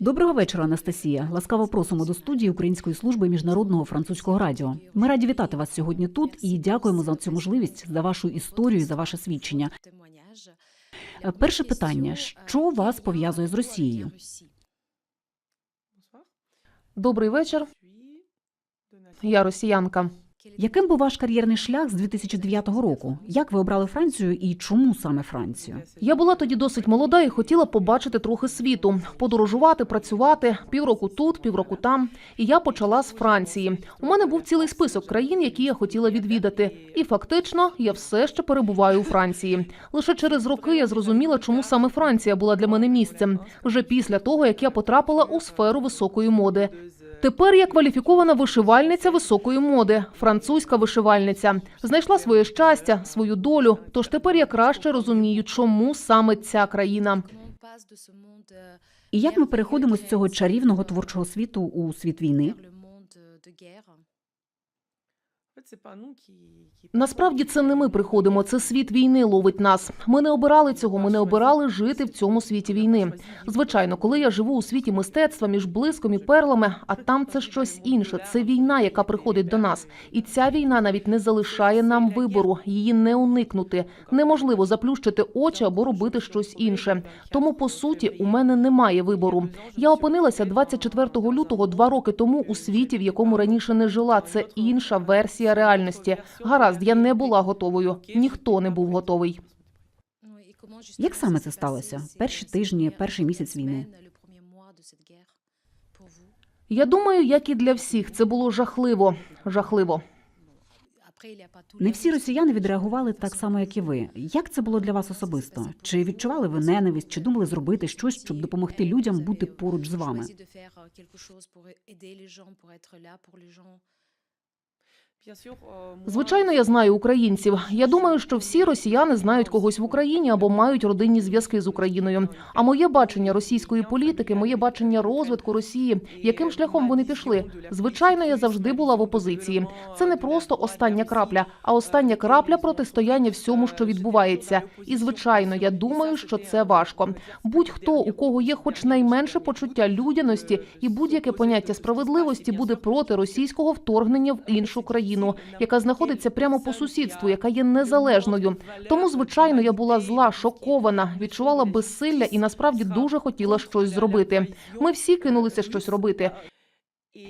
Доброго вечора, Анастасія. Ласкаво просимо до студії Української служби міжнародного французького радіо. Ми раді вітати вас сьогодні тут і дякуємо за цю можливість, за вашу історію, за ваше свідчення. Е, Перше питання: що вас пов'язує з Росією? Добрий вечір. Я росіянка. Яким був ваш кар'єрний шлях з 2009 року? Як ви обрали Францію і чому саме Францію? Я була тоді досить молода і хотіла побачити трохи світу, подорожувати, працювати півроку тут, півроку там. І я почала з Франції. У мене був цілий список країн, які я хотіла відвідати. І фактично я все ще перебуваю у Франції. Лише через роки я зрозуміла, чому саме Франція була для мене місцем. Вже після того, як я потрапила у сферу високої моди. Тепер я кваліфікована вишивальниця високої моди, французька вишивальниця. Знайшла своє щастя, свою долю. Тож тепер я краще розумію, чому саме ця країна. І як ми переходимо з цього чарівного творчого світу у світ війни? Насправді це не ми приходимо, це світ війни ловить нас. Ми не обирали цього, ми не обирали жити в цьому світі війни. Звичайно, коли я живу у світі мистецтва між блиском і перлами, а там це щось інше. Це війна, яка приходить до нас. І ця війна навіть не залишає нам вибору, її не уникнути. Неможливо заплющити очі або робити щось інше. Тому по суті у мене немає вибору. Я опинилася 24 лютого два роки тому у світі, в якому раніше не жила. Це інша версія реальності. Гаразд, я не була готовою. Ніхто не був готовий. Як саме це сталося? Перші тижні, перший місяць війни? Я думаю, як і для всіх, це було жахливо. Жахливо. Не всі росіяни відреагували так само, як і ви. Як це було для вас особисто? Чи відчували ви ненависть, чи думали зробити щось, щоб допомогти людям бути поруч з вами? Звичайно, я знаю українців. Я думаю, що всі росіяни знають когось в Україні або мають родинні зв'язки з Україною. А моє бачення російської політики, моє бачення розвитку Росії, яким шляхом вони пішли. Звичайно, я завжди була в опозиції. Це не просто остання крапля, а остання крапля протистояння всьому, що відбувається. І звичайно, я думаю, що це важко. Будь-хто, у кого є хоч найменше почуття людяності і будь-яке поняття справедливості, буде проти російського вторгнення в іншу країну, яка знаходиться прямо по сусідству, яка є незалежною. Тому, звичайно, я була зла, шокована, відчувала безсилля і насправді дуже хотіла щось зробити. Ми всі кинулися щось робити.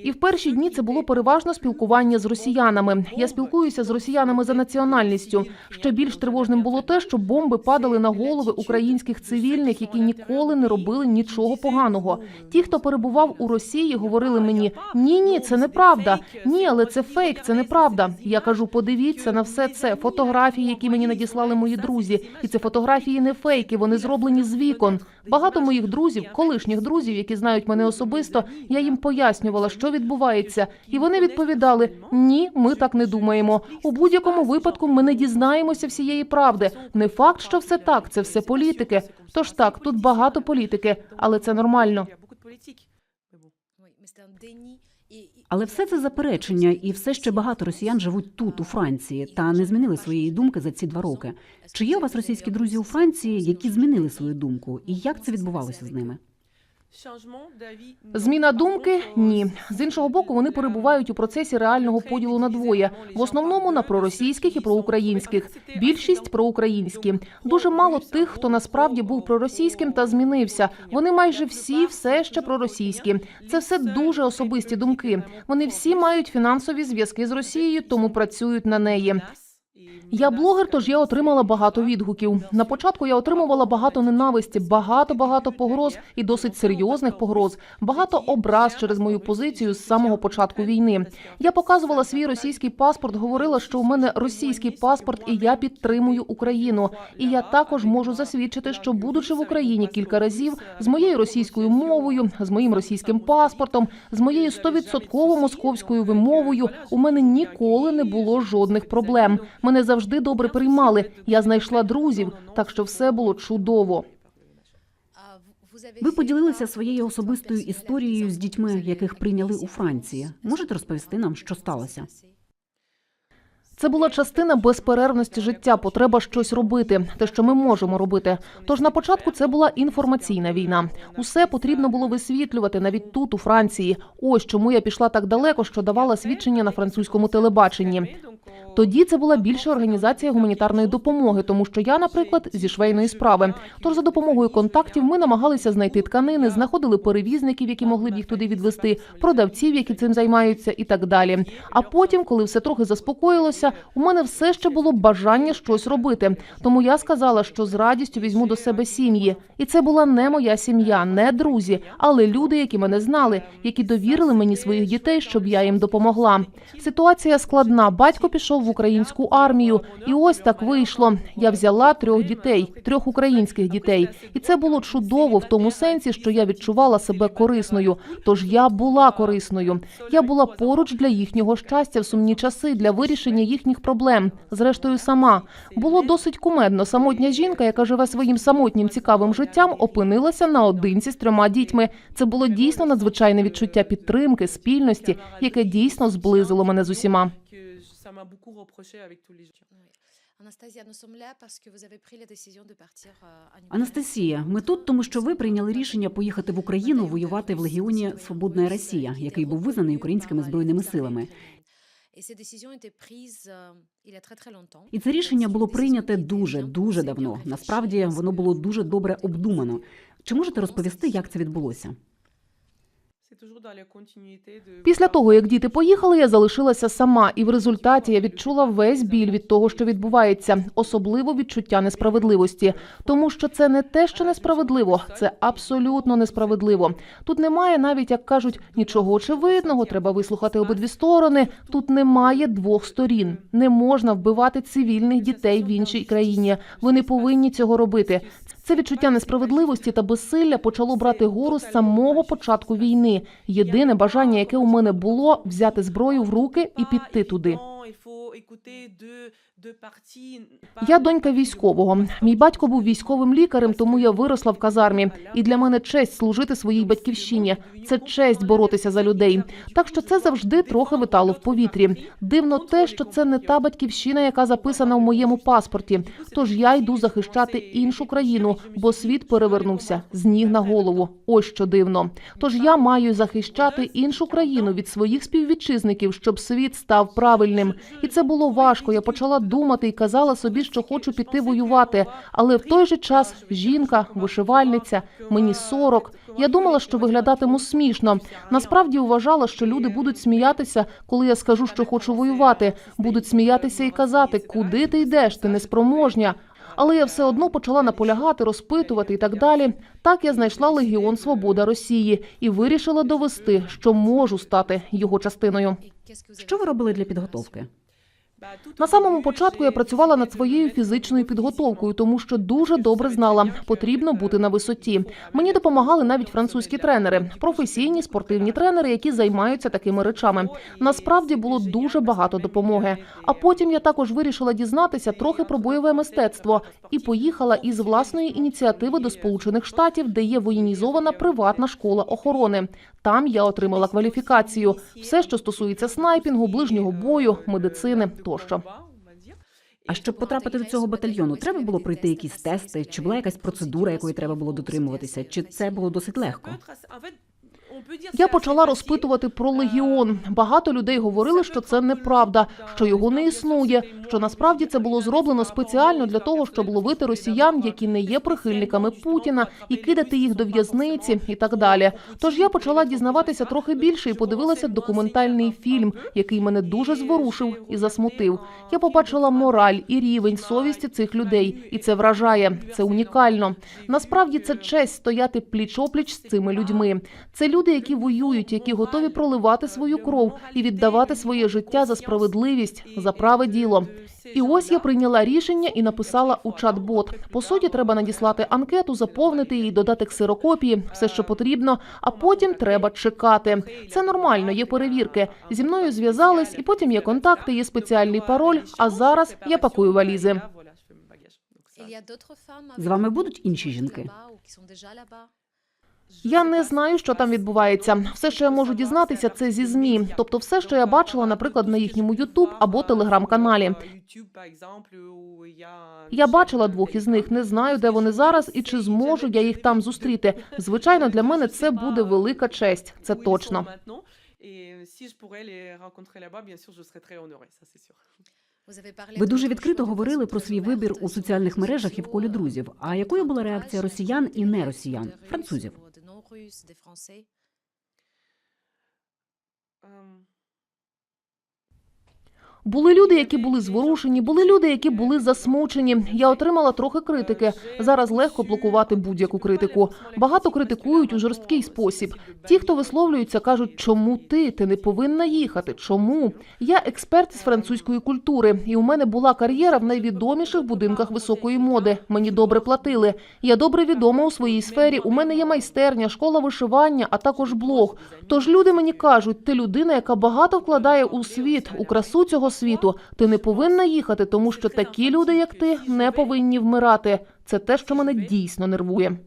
І в перші дні це було переважно спілкування з росіянами. Я спілкуюся з росіянами за національністю. Ще більш тривожним було те, що бомби падали на голови українських цивільних, які ніколи не робили нічого поганого. Ті, хто перебував у Росії, говорили мені: ні, ні, це неправда. Ні, але це фейк, це неправда. Я кажу: подивіться на все це. Фотографії, які мені надіслали мої друзі, і це фотографії не фейки. Вони зроблені з вікон. Багато моїх друзів, колишніх друзів, які знають мене особисто, я їм пояснювала, що відбувається, і вони відповідали: ні, ми так не думаємо. У будь-якому випадку ми не дізнаємося всієї правди. Не факт, що все так, це все політики. Тож так, тут багато політики, але це нормально. Але все це заперечення, і все ще багато росіян живуть тут, у Франції, та не змінили своєї думки за ці два роки. Чи є у вас російські друзі у Франції, які змінили свою думку, і як це відбувалося з ними? Зміна думки ні. З іншого боку, вони перебувають у процесі реального поділу на двоє. В основному на проросійських і проукраїнських. Більшість проукраїнські. Дуже мало тих, хто насправді був проросійським та змінився. Вони майже всі все ще проросійські. Це все дуже особисті думки. Вони всі мають фінансові зв'язки з Росією, тому працюють на неї. Я блогер, тож я отримала багато відгуків. На початку я отримувала багато ненависті, багато багато погроз і досить серйозних погроз, багато образ через мою позицію з самого початку війни. Я показувала свій російський паспорт, говорила, що у мене російський паспорт, і я підтримую Україну. І я також можу засвідчити, що будучи в Україні кілька разів з моєю російською мовою, з моїм російським паспортом, з моєю стовідсотково московською вимовою, у мене ніколи не було жодних проблем. Мене завжди добре приймали. Я знайшла друзів, так що все було чудово. Ви поділилися своєю особистою історією з дітьми, яких прийняли у Франції. Можете розповісти нам, що сталося? Це була частина безперервності життя, потреба щось робити, те, що ми можемо робити. Тож на початку це була інформаційна війна. Усе потрібно було висвітлювати навіть тут, у Франції. Ось чому я пішла так далеко, що давала свідчення на французькому телебаченні. Тоді це була більша організація гуманітарної допомоги, тому що я, наприклад, зі швейної справи. Тож за допомогою контактів ми намагалися знайти тканини, знаходили перевізників, які могли б їх туди відвести, продавців, які цим займаються, і так далі. А потім, коли все трохи заспокоїлося, у мене все ще було бажання щось робити. Тому я сказала, що з радістю візьму до себе сім'ї. І це була не моя сім'я, не друзі, але люди, які мене знали, які довірили мені своїх дітей, щоб я їм допомогла. Ситуація складна. Батько пішов в українську армію, і ось так вийшло. Я взяла трьох дітей, трьох українських дітей, і це було чудово в тому сенсі, що я відчувала себе корисною. Тож я була корисною. Я була поруч для їхнього щастя в сумні часи, для вирішення їхніх проблем. Зрештою, сама було досить кумедно. Самотня жінка, яка живе своїм самотнім цікавим життям, опинилася наодинці з трьома дітьми. Це було дійсно надзвичайне відчуття підтримки, спільності, яке дійсно зблизило мене з усіма. de partir euh. Анастасія, ми тут, тому що ви прийняли рішення поїхати в Україну воювати в легіоні Свободна Росія, який був визнаний українськими збройними силами. І це рішення було прийняте дуже дуже давно. Насправді воно було дуже добре обдумано. Чи можете розповісти, як це відбулося? Після того, як діти поїхали, я залишилася сама, і в результаті я відчула весь біль від того, що відбувається, особливо відчуття несправедливості, тому що це не те, що несправедливо, це абсолютно несправедливо. Тут немає навіть, як кажуть, нічого очевидного. Треба вислухати обидві сторони. Тут немає двох сторін. Не можна вбивати цивільних дітей в іншій країні. Ви не повинні цього робити. Це відчуття несправедливості та безсилля почало брати гору з самого початку війни. Єдине бажання, яке у мене було, взяти зброю в руки і піти туди. Я донька військового. Мій батько був військовим лікарем, тому я виросла в казармі. І для мене честь служити своїй батьківщині. Це честь боротися за людей. Так що це завжди трохи витало в повітрі. Дивно те, що це не та батьківщина, яка записана в моєму паспорті. Тож я йду захищати іншу країну, бо світ перевернувся з ніг на голову. Ось що дивно. Тож я маю захищати іншу країну від своїх співвітчизників, щоб світ став правильним. І це було важко. Я почала думати і казала собі, що хочу піти воювати. Але в той же час жінка, вишивальниця, мені 40. Я думала, що виглядатиму смішно. Насправді вважала, що люди будуть сміятися, коли я скажу, що хочу воювати. Будуть сміятися і казати, куди ти йдеш, ти неспроможня. Але я все одно почала наполягати, розпитувати і так далі. Так я знайшла Легіон Свобода Росії і вирішила довести, що можу стати його частиною. Що ви робили для підготовки? На самому початку я працювала над своєю фізичною підготовкою, тому що дуже добре знала, потрібно бути на висоті. Мені допомагали навіть французькі тренери, професійні спортивні тренери, які займаються такими речами. Насправді було дуже багато допомоги. А потім я також вирішила дізнатися трохи про бойове мистецтво і поїхала із власної ініціативи до Сполучених Штатів, де є воєнізована приватна школа охорони. Там я отримала кваліфікацію. Все, що стосується снайпінгу, ближнього бою, медицини тощо. А щоб потрапити до цього батальйону, треба було пройти якісь тести, чи була якась процедура, якої треба було дотримуватися, чи це було досить легко? Я почала розпитувати про легіон. Багато людей говорили, що це неправда, що його не існує. Що насправді це було зроблено спеціально для того, щоб ловити росіян, які не є прихильниками Путіна, і кидати їх до в'язниці, і так далі. Тож я почала дізнаватися трохи більше і подивилася документальний фільм, який мене дуже зворушив і засмутив. Я побачила мораль і рівень совісті цих людей, і це вражає. Це унікально. Насправді це честь стояти пліч опліч з цими людьми. Це люди, які воюють, які готові проливати свою кров і віддавати своє життя за справедливість, за праве діло. І ось я прийняла рішення і написала у чат-бот. По суті, треба надіслати анкету, заповнити її, додати ксерокопії, все, що потрібно. А потім треба чекати. Це нормально, є перевірки. Зі мною зв'язались, і потім є контакти, є спеціальний пароль. А зараз я пакую валізи. З вами будуть інші жінки? Я не знаю, що там відбувається. Все, що я можу дізнатися, це зі змі. Тобто, все, що я бачила, наприклад, на їхньому Ютуб або телеграм-каналі. Я бачила двох із них. Не знаю, де вони зараз і чи зможу я їх там зустріти. Звичайно, для мене це буде велика честь. Це точно. Ви дуже відкрито говорили про свій вибір у соціальних мережах і в колі друзів. А якою була реакція росіян і не росіян, французів? Russes, des Français? Euh, Були люди, які були зворушені, були люди, які були засмучені. Я отримала трохи критики. Зараз легко блокувати будь-яку критику. Багато критикують у жорсткий спосіб. Ті, хто висловлюються, кажуть, чому ти? Ти не повинна їхати. Чому? Я експерт з французької культури, і у мене була кар'єра в найвідоміших будинках високої моди. Мені добре платили. Я добре відома у своїй сфері. У мене є майстерня, школа вишивання, а також блог. Тож люди мені кажуть, ти людина, яка багато вкладає у світ, у красу цього світу. Ти не повинна їхати, тому що такі люди, як ти, не повинні вмирати. Це те, що мене дійсно нервує.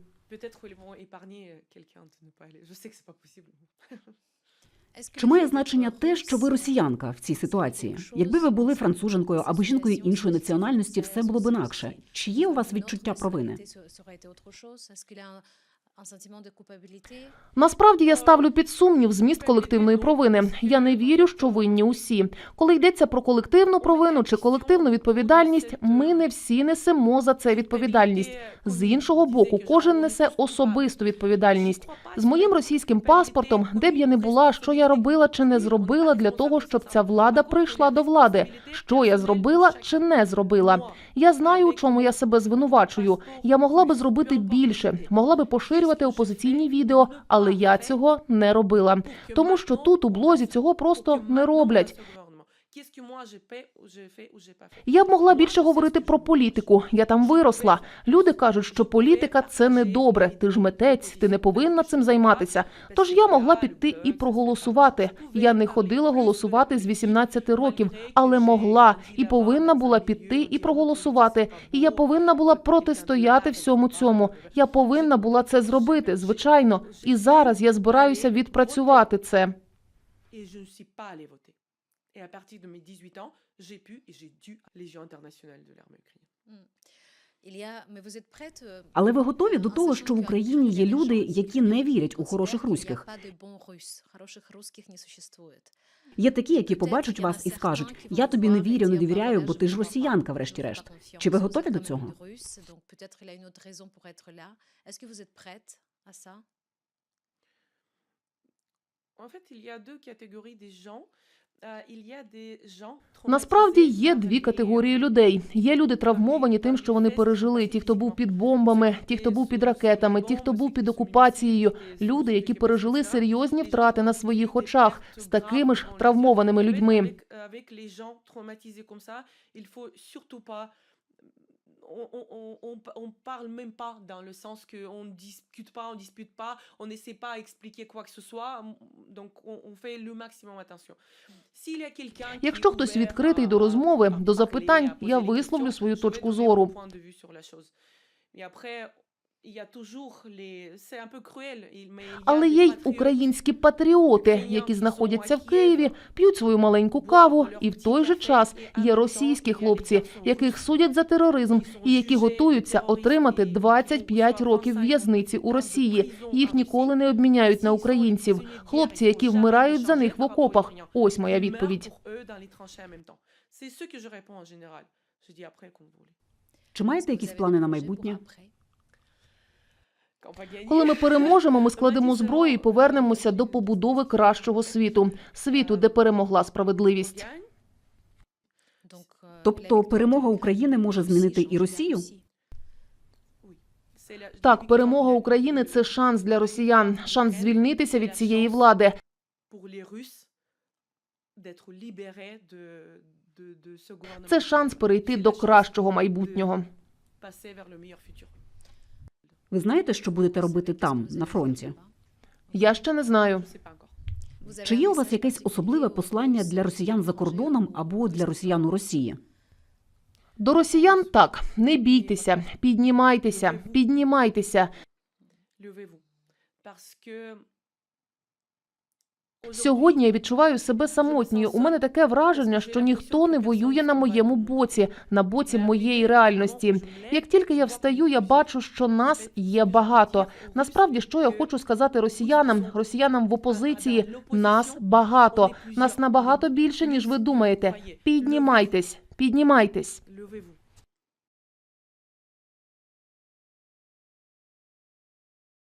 Чи має значення те, що ви росіянка в цій ситуації? Якби ви були француженкою або жінкою іншої національності, все було б інакше. Чи є у вас відчуття провини? Насправді я ставлю під сумнів зміст колективної провини. Я не вірю, що винні усі. Коли йдеться про колективну провину чи колективну відповідальність, ми не всі несемо за це відповідальність. З іншого боку, кожен несе особисту відповідальність. З моїм російським паспортом, де б я не була, що я робила чи не зробила для того, щоб ця влада прийшла до влади. Що я зробила чи не зробила? Я знаю, у чому я себе звинувачую. Я могла би зробити більше, могла би поширювати опозиційні відео, але я цього не робила. Тому що тут у блозі цього просто не роблять. Я б могла більше говорити про політику. Я там виросла. Люди кажуть, що політика це не добре. Ти ж митець, ти не повинна цим займатися. Тож я могла піти і проголосувати. Я не ходила голосувати з 18 років, але могла і повинна була піти і проголосувати. І я повинна була протистояти всьому цьому. Я повинна була це зробити, звичайно. І зараз я збираюся відпрацювати це. Et à partir de mes 18 ans, j'ai pu et j'ai dû Légion internationale de l'armée ukrainienne. Але ви готові до того, що в Україні є люди, які не вірять у хороших руських? Є такі, які побачать вас і скажуть: я тобі не вірю, не довіряю, бо ти ж росіянка, врешті-решт. Чи ви готові до цього? En fait, il y a deux catégories des gens. Gens Насправді є дві категорії людей. Є люди травмовані тим, що вони пережили. Ті, хто був під бомбами, ті, хто був під ракетами, ті, хто був під окупацією. Люди, які пережили серйозні втрати на своїх очах з такими ж травмованими людьми. On, on, on, on, on parle même pas dans le sens que on discute pas, on dispute pas, on n'essaie pas à expliquer quoi que ce soit. Donc on, on fait le maximum attention. S'il y a quelqu'un qui Якщо est хтось ouvert відкритий à- до розмови, à до parler, запитань, à poser я des висловлю questions, свою je vais точку donner зору. Але є й українські патріоти, які знаходяться в Києві, п'ють свою маленьку каву, і в той же час є російські хлопці, яких судять за тероризм і які готуються отримати 25 років в'язниці у Росії. Їх ніколи не обміняють на українців. Хлопці, які вмирають за них в окопах. Ось моя відповідь. Voulait. Чи маєте якісь плани на майбутнє? Коли ми переможемо, ми складемо зброю і повернемося до побудови кращого світу, світу, де перемогла справедливість. Тобто перемога України може змінити і Росію? Так, перемога України це шанс для росіян, шанс звільнитися від цієї влади. Це шанс перейти до кращого майбутнього. Ви знаєте, що будете робити там, на фронті? Я ще не знаю. Чи є у вас якесь особливе послання для росіян за кордоном або для росіян у Росії? До росіян так, не бійтеся, піднімайтеся, піднімайтеся. Сьогодні я відчуваю себе самотньою. У мене таке враження, що ніхто не воює на моєму боці, на боці моєї реальності. Як тільки я встаю, я бачу, що нас є багато. Насправді, що я хочу сказати росіянам, росіянам в опозиції, нас багато. Нас набагато більше, ніж ви думаєте. Піднімайтесь, піднімайтесь.